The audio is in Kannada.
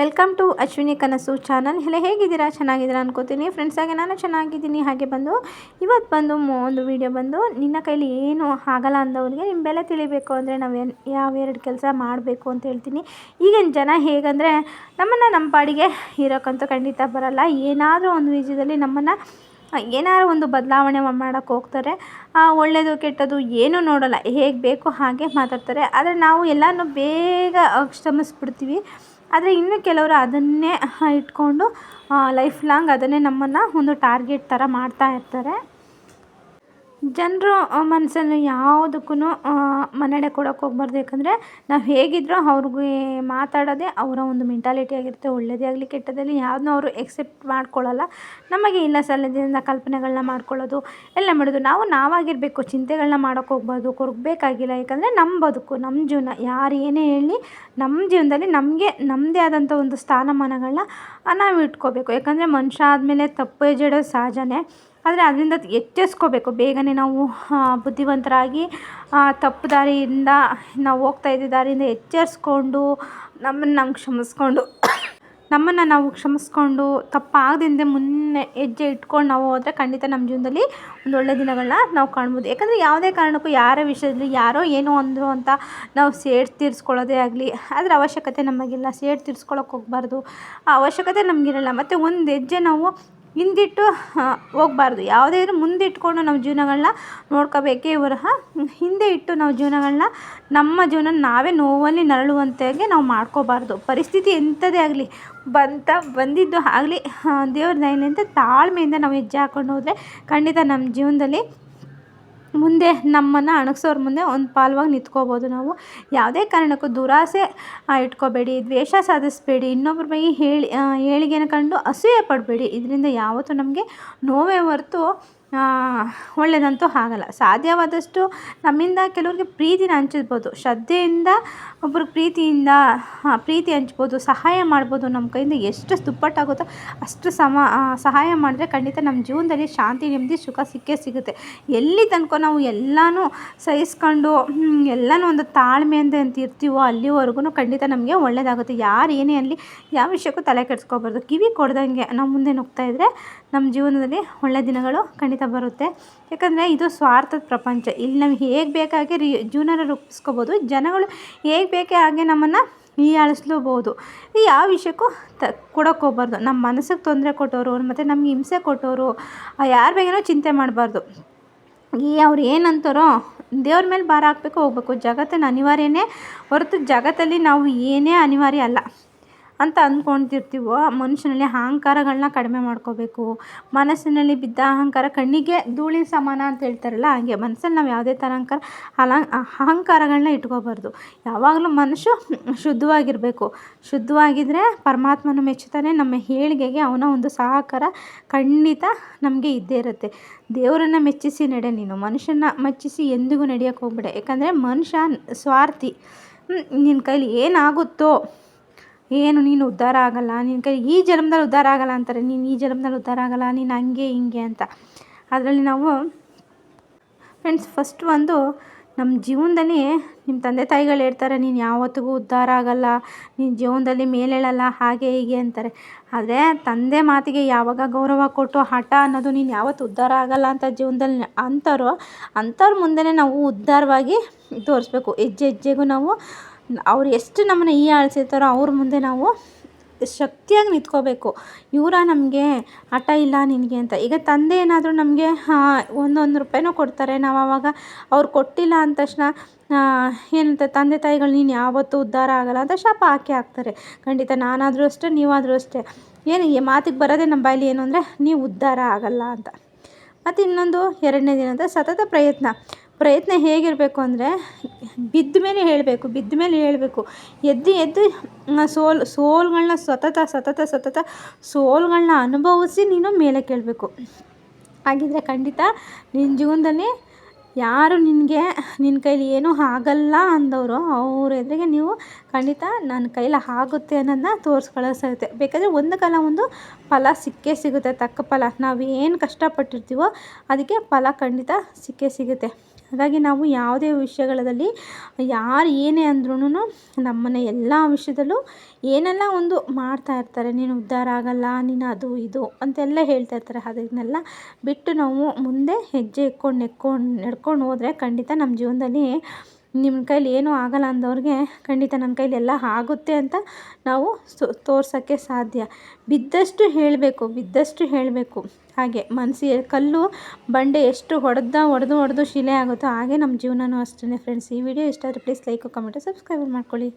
ವೆಲ್ಕಮ್ ಟು ಅಶ್ವಿನಿ ಕನಸು ಚಾನಲ್. ಎಲ್ಲ ಹೇಗಿದ್ದೀರಾ? ಚೆನ್ನಾಗಿದ್ದೀರಾ ಅನ್ಕೋತೀನಿ. ಫ್ರೆಂಡ್ಸ್ ಹಾಗೆ ನಾನು ಚೆನ್ನಾಗಿದ್ದೀನಿ. ಹಾಗೆ ಬಂದು ಇವತ್ತು ಬಂದು ಒಂದು ವಿಡಿಯೋ ಬಂದು ನಿನ್ನ ಕೈಲಿ ಏನು ಆಗಲ್ಲ ಅಂದವ್ರಿಗೆ ನಿಮ್ಮ ಬೆಲೆ ತಿಳಿಬೇಕು ಅಂದರೆ ನಾವು ಏನು, ಯಾವ ಎರಡು ಕೆಲಸ ಮಾಡಬೇಕು ಅಂತ ಹೇಳ್ತೀನಿ. ಈಗಿನ ಜನ ಹೇಗಂದರೆ ನಮ್ಮನ್ನು ನಮ್ಮ ಪಾಡಿಗೆ ಇರೋಕ್ಕಂತೂ ಖಂಡಿತ ಬರಲ್ಲ. ಏನಾದರೂ ಒಂದು ವಿಜಯದಲ್ಲಿ ನಮ್ಮನ್ನು, ಏನಾದ್ರು ಒಂದು ಬದಲಾವಣೆ ಮಾಡೋಕ್ಕೆ ಹೋಗ್ತಾರೆ. ಒಳ್ಳೆಯದು ಕೆಟ್ಟದು ಏನೂ ನೋಡೋಲ್ಲ. ಹೇಗೆ ಬೇಕು ಹಾಗೆ ಮಾತಾಡ್ತಾರೆ. ಆದರೆ ನಾವು ಎಲ್ಲನೂ ಬೇಗ ಕ್ಷಮಿಸ್ಬಿಡ್ತೀವಿ. ಆದರೆ ಇನ್ನು ಕೆಲವರು ಅದನ್ನೇ ಇಟ್ಕೊಂಡು ಲೈಫ್ ಲಾಂಗ್ ಅದನ್ನೇ ನಮ್ಮನ್ನು ಒಂದು ಟಾರ್ಗೆಟ್ ಥರ ಮಾಡ್ತಾ ಇರ್ತಾರೆ. ಜನರು ಮನಸ್ಸನ್ನು ಯಾವುದಕ್ಕೂ ಮನ್ನಣೆ ಕೊಡೋಕೆ ಹೋಗ್ಬಾರ್ದು. ಯಾಕಂದರೆ ನಾವು ಹೇಗಿದ್ರೋ ಅವ್ರಿಗೆ ಮಾತಾಡೋದೇ ಅವರ ಒಂದು ಮೆಂಟಾಲಿಟಿ ಆಗಿರುತ್ತೆ. ಒಳ್ಳೆಯದೇ ಆಗಲಿ ಕೆಟ್ಟದಲ್ಲಿ ಯಾವುದನ್ನೂ ಅವರು ಎಕ್ಸೆಪ್ಟ್ ಮಾಡ್ಕೊಳ್ಳಲ್ಲ ನಮಗೆ ಇಲ್ಲ ಸಲ್ಲದಿಂದ ಕಲ್ಪನೆಗಳನ್ನ ಮಾಡ್ಕೊಳ್ಳೋದು, ಎಲ್ಲ ಮಾಡೋದು. ನಾವು ನಾವಾಗಿರಬೇಕು ಚಿಂತೆಗಳನ್ನ ಮಾಡೋಕೆ ಹೋಗ್ಬಾರ್ದು ಕೊರಗಬೇಕಾಗಿಲ್ಲ ಯಾಕಂದರೆ ನಮ್ಮ ಬದುಕು ನಮ್ಮ ಜೀವನ, ಯಾರು ಏನೇ ಹೇಳಿ ನಮ್ಮ ಜೀವನದಲ್ಲಿ ನಮಗೆ ನಮ್ಮದೇ ಆದಂಥ ಒಂದು ಸ್ಥಾನಮಾನಗಳನ್ನ ನಾವು ಇಟ್ಕೋಬೇಕು. ಯಾಕಂದರೆ ಮನುಷ್ಯ ಆದಮೇಲೆ ತಪ್ಪು ಎಜೆಡೋದು ಸಹಜನೇ. ಆದರೆ ಅದರಿಂದ ಎಚ್ಚರಿಸ್ಕೋಬೇಕು ಬೇಗನೆ ನಾವು ಬುದ್ಧಿವಂತರಾಗಿ ತಪ್ಪು ದಾರಿಯಿಂದ ನಾವು ಹೋಗ್ತಾ ಇದ್ದ ದಾರಿಯಿಂದ ಎಚ್ಚರಿಸ್ಕೊಂಡು ನಮ್ಮನ್ನು ನಾವು ಕ್ಷಮಿಸ್ಕೊಂಡು, ನಮ್ಮನ್ನು ನಾವು ಕ್ಷಮಿಸ್ಕೊಂಡು ತಪ್ಪಾಗದಿಂದ ಮುನ್ನೆ ಹೆಜ್ಜೆ ಇಟ್ಕೊಂಡು ನಾವು ಹೋದರೆ ಖಂಡಿತ ನಮ್ಮ ಜೀವನದಲ್ಲಿ ಒಂದು ಒಳ್ಳೆಯ ದಿನಗಳನ್ನ ನಾವು ಕಾಣ್ಬೋದು. ಯಾಕಂದರೆ ಯಾವುದೇ ಕಾರಣಕ್ಕೂ ಯಾರ ವಿಷಯದಲ್ಲಿ ಯಾರೋ ಏನೋ ಅಂದರು ಅಂತ ನಾವು ಸೇಡ್ ತೀರಿಸ್ಕೊಳ್ಳೋದೇ ಆಗಲಿ ಅದರ ಅವಶ್ಯಕತೆ ನಮಗಿಲ್ಲ. ಸೇಡ್ ತೀರಿಸ್ಕೊಳ್ಳೋಕೆ ಹೋಗಬಾರ್ದು. ಆ ಅವಶ್ಯಕತೆ ನಮಗಿರಲ್ಲ. ಮತ್ತು ಒಂದು ಹೆಜ್ಜೆ ನಾವು ಹಿಂದಿಟ್ಟು ಹೋಗಬಾರ್ದು. ಯಾವುದೇ ಇದ್ರೂ ಮುಂದಿಟ್ಕೊಂಡು ನಾವು ಜೀವನಗಳನ್ನ ನೋಡ್ಕೋಬೇಕೇ ವಿರಹ ಹಿಂದೆ ಇಟ್ಟು ನಾವು ಜೀವನಗಳನ್ನ ನಮ್ಮ ಜೀವನ ನಾವೇ ನೋವಲ್ಲಿ ನರಳುವಂತೆಗೆ ನಾವು ಮಾಡ್ಕೋಬಾರ್ದು. ಪರಿಸ್ಥಿತಿ ಎಂಥದೇ ಆಗಲಿ, ಬಂತ, ಬಂದಿದ್ದು ಆಗಲಿ ದೇವ್ರ ದಯನಿಂದ ತಾಳ್ಮೆಯಿಂದ ನಾವು ಹೆಜ್ಜೆ ಹಾಕ್ಕೊಂಡು ಹೋದರೆ ಖಂಡಿತ ನಮ್ಮ ಜೀವನದಲ್ಲಿ ಮುಂದೆ ನಮ್ಮನ್ನು ಅಣಗ್ಸೋರ ಮುಂದೆ ಒಂದು ಪಾಲ್ವಾಗಿ ನಿಂತ್ಕೋಬೋದು ನಾವು. ಯಾವುದೇ ಕಾರಣಕ್ಕೂ ದುರಾಸೆ ಇಟ್ಕೋಬೇಡಿ, ದ್ವೇಷ ಸಾಧಿಸಬೇಡಿ ಇನ್ನೊಬ್ಬರ ಬಗ್ಗೆ ಹೇಳಿ ಹೇಳಿಗೆನ ಕಂಡು ಅಸೂಯೆ ಪಡಬೇಡಿ. ಇದರಿಂದ ಯಾವತ್ತೂ ನಮಗೆ ನೋವೇ ಹೊರತು ಒಳ್ಳೆಯದಂತೂ ಆಗಲ್ಲ. ಸಾಧ್ಯವಾದಷ್ಟು ನಮ್ಮಿಂದ ಕೆಲವ್ರಿಗೆ ಪ್ರೀತಿನ ಹಂಚಿಸ್ಬೋದು ಶ್ರದ್ಧೆಯಿಂದ ಒಬ್ಬರು ಪ್ರೀತಿಯಿಂದ ಪ್ರೀತಿ ಹಂಚ್ಬೋದು, ಸಹಾಯ ಮಾಡ್ಬೋದು ನಮ್ಮ ಕೈಯಿಂದ ಎಷ್ಟು ದುಪ್ಪಟ್ಟಾಗುತ್ತೋ ಅಷ್ಟು ಸಮ ಸಹಾಯ ಮಾಡಿದ್ರೆ ಖಂಡಿತ ನಮ್ಮ ಜೀವನದಲ್ಲಿ ಶಾಂತಿ, ನೆಮ್ಮದಿ, ಸುಖ ಸಿಕ್ಕೇ ಸಿಗುತ್ತೆ. ಎಲ್ಲಿ ತನಕ ನಾವು ಎಲ್ಲನೂ ಸಹಿಸ್ಕೊಂಡು ಎಲ್ಲನೂ ಒಂದು ತಾಳ್ಮೆಯಿಂದ ಅಂತ ಇರ್ತೀವೋ ಅಲ್ಲಿವರೆಗೂ ಖಂಡಿತ ನಮಗೆ ಒಳ್ಳೆಯದಾಗುತ್ತೆ ಯಾರು ಏನೇ ಅಲ್ಲಿ ಯಾವ ವಿಷಯಕ್ಕೂ ತಲೆ ಕೆಡಿಸ್ಕೋಬಾರ್ದು. ಕಿವಿ ಕೊಡ್ದಂಗೆ ನಾವು ಮುಂದೆ ನುಗ್ತಾ ಇದ್ದರೆ ನಮ್ಮ ಜೀವನದಲ್ಲಿ ಒಳ್ಳೆಯ ದಿನಗಳು ಖಂಡಿತ ಬರುತ್ತೆ. ಯಾಕಂದರೆ ಇದು ಸ್ವಾರ್ಥದ ಪ್ರಪಂಚ. ಇಲ್ಲಿ ನಾವು ಹೇಗೆ ಬೇಕಾಗಿ ರಿ, ಜೀವನನ ರೂಪಿಸ್ಕೋಬೋದು. ಜನಗಳು ಹೇಗೆ ಬೇಕೇ ಹಾಗೆ ನಮ್ಮನ್ನು ಹೀಯಾಳಿಸ್ಲೂಬೋದು. ಯಾವ ವಿಷಯಕ್ಕೂ ತ ಕೊಡೋಕೆ ಹೋಗ್ಬಾರ್ದು. ನಮ್ಮ ಮನಸ್ಸಿಗೆ ತೊಂದರೆ ಕೊಟ್ಟವರು, ಮತ್ತು ನಮ್ಗೆ ಹಿಂಸೆ ಕೊಟ್ಟವರು ಯಾರ ಬೇಗನೂ ಚಿಂತೆ ಮಾಡಬಾರ್ದು. ಈ ಅವ್ರು ಏನಂತಾರೋ ದೇವ್ರ ಮೇಲೆ ಭಾರ ಹಾಕಬೇಕು, ಹೋಗ್ಬೇಕು. ಜಗತ್ತಿನ ಅನಿವಾರ್ಯನೇ ಹೊರತು ಜಗತ್ತಲ್ಲಿ ನಾವು ಏನೇ ಅನಿವಾರ್ಯ ಅಲ್ಲ. ಅಂತ ಅಂದ್ಕೊಳ್ತಿರ್ತೀವೋ ಮನುಷ್ಯನಲ್ಲಿ ಅಹಂಕಾರಗಳನ್ನ ಕಡಿಮೆ ಮಾಡ್ಕೋಬೇಕು. ಮನಸ್ಸಿನಲ್ಲಿ ಬಿದ್ದ ಅಹಂಕಾರ ಕಣ್ಣಿಗೆ ಧೂಳಿನ ಸಮಾನ ಅಂತ ಹೇಳ್ತಾರಲ್ಲ, ಹಾಗೆ ಮನಸ್ಸಲ್ಲಿ ನಾವು ಯಾವುದೇ ಥರ ಅಹಂಕಾರ, ಅಲ ಅಹಂಕಾರಗಳನ್ನ ಇಟ್ಕೋಬಾರ್ದು. ಯಾವಾಗಲೂ ಮನುಷ್ಯ ಶುದ್ಧವಾಗಿರಬೇಕು. ಶುದ್ಧವಾಗಿದ್ದರೆ ಪರಮಾತ್ಮನ ಮೆಚ್ಚುತ್ತಾನೆ, ನಮ್ಮ ಏಳಿಗೆಗೆ ಅವನ ಒಂದು ಸಹಕಾರ ಖಂಡಿತ ನಮಗೆ ಇದ್ದೇ ಇರುತ್ತೆ. ದೇವರನ್ನು ಮೆಚ್ಚಿಸಿ ನಡೆ ನೀನು ಮನುಷ್ಯನ ಮೆಚ್ಚಿಸಿ ಎಂದಿಗೂ ನಡೆಯೋಕ್ಕೆ ಹೋಗ್ಬೇಡ. ಯಾಕಂದರೆ ಮನುಷ್ಯ ಸ್ವಾರ್ಥಿ. ನಿನ್ನ ಕೈಲಿ ಏನಾಗುತ್ತೋ ಏನು ನೀನು ಉದ್ಧಾರ ಆಗಲ್ಲ ನಿನ್ನ ಕೈ ಈ ಜನ್ಮದಲ್ಲಿ ಉದ್ಧಾರ ಆಗಲ್ಲ ಅಂತಾರೆ, ನೀನು ಈ ಜನ್ಮದಲ್ಲಿ ಉದ್ಧಾರ ಆಗಲ್ಲ, ನೀನು ಹಂಗೆ ಹಿಂಗೆ ಅಂತ. ಅದರಲ್ಲಿ ನಾವು ಫ್ರೆಂಡ್ಸ್ ಫಸ್ಟ್ ಒಂದು ನಮ್ಮ ಜೀವನದಲ್ಲಿ ನಿಮ್ಮ ತಂದೆ ತಾಯಿಗಳು ಹೇಳ್ತಾರೆ, ನೀನು ಯಾವತ್ತಿಗೂ ಉದ್ಧಾರ ಆಗಲ್ಲ, ನೀನು ಜೀವನದಲ್ಲಿ ಮೇಲೇಳಲ್ಲ ಹಾಗೆ ಹೀಗೆ ಅಂತಾರೆ. ಆದರೆ ತಂದೆ ಮಾತಿಗೆ ಯಾವಾಗ ಗೌರವ ಕೊಟ್ಟು ಹಠ ಅನ್ನೋದು ನೀನು ಯಾವತ್ತು ಉದ್ಧಾರ ಆಗಲ್ಲ ಅಂತ ಜೀವನದಲ್ಲಿ ಅಂತಾರೋ, ಅಂಥವ್ರ ಮುಂದೆನೇ ನಾವು ಉದ್ಧಾರವಾಗಿ ತೋರಿಸ್ಬೇಕು. ಹೆಜ್ಜೆ ಹೆಜ್ಜೆಗೂ ನಾವು ಅವ್ರು ಎಷ್ಟು ನಮ್ಮನ್ನು ಈ ಆಳ್ಸಿರ್ತಾರೋ ಅವ್ರ ಮುಂದೆ ನಾವು ಶಕ್ತಿಯಾಗಿ ನಿಂತ್ಕೋಬೇಕು. ಇವರ ನಮಗೆ ಹಠ ಇಲ್ಲ ನಿನಗೆ ಅಂತ. ಈಗ ತಂದೆ ಏನಾದರೂ ನಮಗೆ ಒಂದೊಂದು ರೂಪಾಯಿನೂ ಕೊಡ್ತಾರೆ. ನಾವು ಆವಾಗ ಅವ್ರು ಕೊಟ್ಟಿಲ್ಲ ಅಂದ ತಕ್ಷಣ ಏನಂತ ತಂದೆ ತಾಯಿಗಳು ನೀನು ಯಾವತ್ತೂ ಉದ್ಧಾರ ಆಗಲ್ಲ ಅಂತ ಶಾಪ ಹಾಕಿ ಹಾಕ್ತಾರೆ. ಖಂಡಿತ ನಾನಾದರೂ ಅಷ್ಟೇ, ನೀವಾದರೂ ಅಷ್ಟೇ. ಏನು ಈ ಮಾತಿಗೆ ಬರೋದೇ ನಮ್ಮ ಬಾಯಲ್ಲಿ ಏನು ಅಂದರೆ, ನೀವು ಉದ್ಧಾರ ಆಗಲ್ಲ ಅಂತ. ಮತ್ತು ಇನ್ನೊಂದು ಎರಡನೇ ದಿನ ಅಂದರೆ ಸತತ ಪ್ರಯತ್ನ. ಪ್ರಯತ್ನ ಹೇಗಿರಬೇಕು ಅಂದರೆ ಬಿದ್ದ ಮೇಲೆ ಹೇಳಬೇಕು, ಬಿದ್ದ ಮೇಲೆ ಹೇಳಬೇಕು. ಎದ್ದು ಎದ್ದು ಸೋಲ್ ಸೋಲು ಸೋಲುಗಳ್ನ ಸತತ ಸತತ ಸತತ ಸೋಲುಗಳನ್ನ ಅನುಭವಿಸಿ ನೀನು ಮೇಲೆ ಕೇಳಬೇಕು. ಹಾಗಿದ್ರೆ ಖಂಡಿತ ನಿನ್ನ ಜೀವನದಲ್ಲಿ ಯಾರು ನಿನಗೆ, ನಿನ್ನ ಕೈಲಿ ಏನೂ ಆಗಲ್ಲ ಅಂದವರು, ಅವ್ರ ಎದುರಿಗೆ ನೀವು ಖಂಡಿತ ನನ್ನ ಕೈಲಿ ಆಗುತ್ತೆ ಅನ್ನೋದನ್ನ ಸಿಗುತ್ತೆ ಬೇಕಾದರೆ ಒಂದು ಕಾಲ ಒಂದು ಫಲ ಸಿಕ್ಕೇ ಸಿಗುತ್ತೆ, ತಕ್ಕ ಫಲ. ನಾವು ಏನು ಕಷ್ಟಪಟ್ಟಿರ್ತೀವೋ ಅದಕ್ಕೆ ಫಲ ಖಂಡಿತ ಸಿಕ್ಕೇ ಸಿಗುತ್ತೆ. ಹಾಗಾಗಿ ನಾವು ಯಾವುದೇ ವಿಷಯಗಳಲ್ಲಿ ಯಾರು ಏನೇ ಅಂದ್ರೂ ನಮ್ಮನ್ನು ಎಲ್ಲ ವಿಷಯದಲ್ಲೂ ಏನೆಲ್ಲ ಒಂದು ಮಾಡ್ತಾ ಇರ್ತಾರೆ, ನೀನು ಉದ್ಧಾರ ಆಗಲ್ಲ, ನೀನು ಅದು ಇದು ಅಂತೆಲ್ಲ ಹೇಳ್ತಾ ಇರ್ತಾರೆ. ಅದನ್ನೆಲ್ಲ ಬಿಟ್ಟು ನಾವು ಮುಂದೆ ಹೆಜ್ಜೆ ಇಟ್ಕೊಂಡು ನೆಕ್ಕೊಂಡು, ನಡ್ಕೊಂಡು ಹೋದರೆ ಖಂಡಿತ ನಮ್ಮ ಜೀವನದಲ್ಲಿ ನಿಮ್ಮ ಕೈಲಿ ಏನೂ ಆಗಲ್ಲ ಅಂದವ್ರಿಗೆ ಖಂಡಿತ ನನ್ನ ಕೈಲಿ ಎಲ್ಲ ಆಗುತ್ತೆ ಅಂತ ನಾವು ತೋರ್ಸೋಕ್ಕೆ ಸಾಧ್ಯ. ಬಿದ್ದಷ್ಟು ಹೇಳಬೇಕು ಬಿದ್ದಷ್ಟು ಹೇಳಬೇಕು. ಹಾಗೆ ಮನಸ್ಸಿಗೆ ಕಲ್ಲು ಬಂಡೆ ಎಷ್ಟು ಹೊಡೆದ ಹೊಡೆದು ಹೊಡೆದು ಶಿಲೆ ಆಗುತ್ತೋ ಹಾಗೆ ನಮ್ಮ ಜೀವನವೂ ಅಷ್ಟೇ ಫ್ರೆಂಡ್ಸ್ ಈ ವಿಡಿಯೋ ಇಷ್ಟ ಆದರೆ ಪ್ಲೀಸ್ ಲೈಕು ಕಮೆಂಟು ಸಬ್ಸ್ಕ್ರೈಬ್ ಮಾಡ್ಕೊಳ್ಳಿ.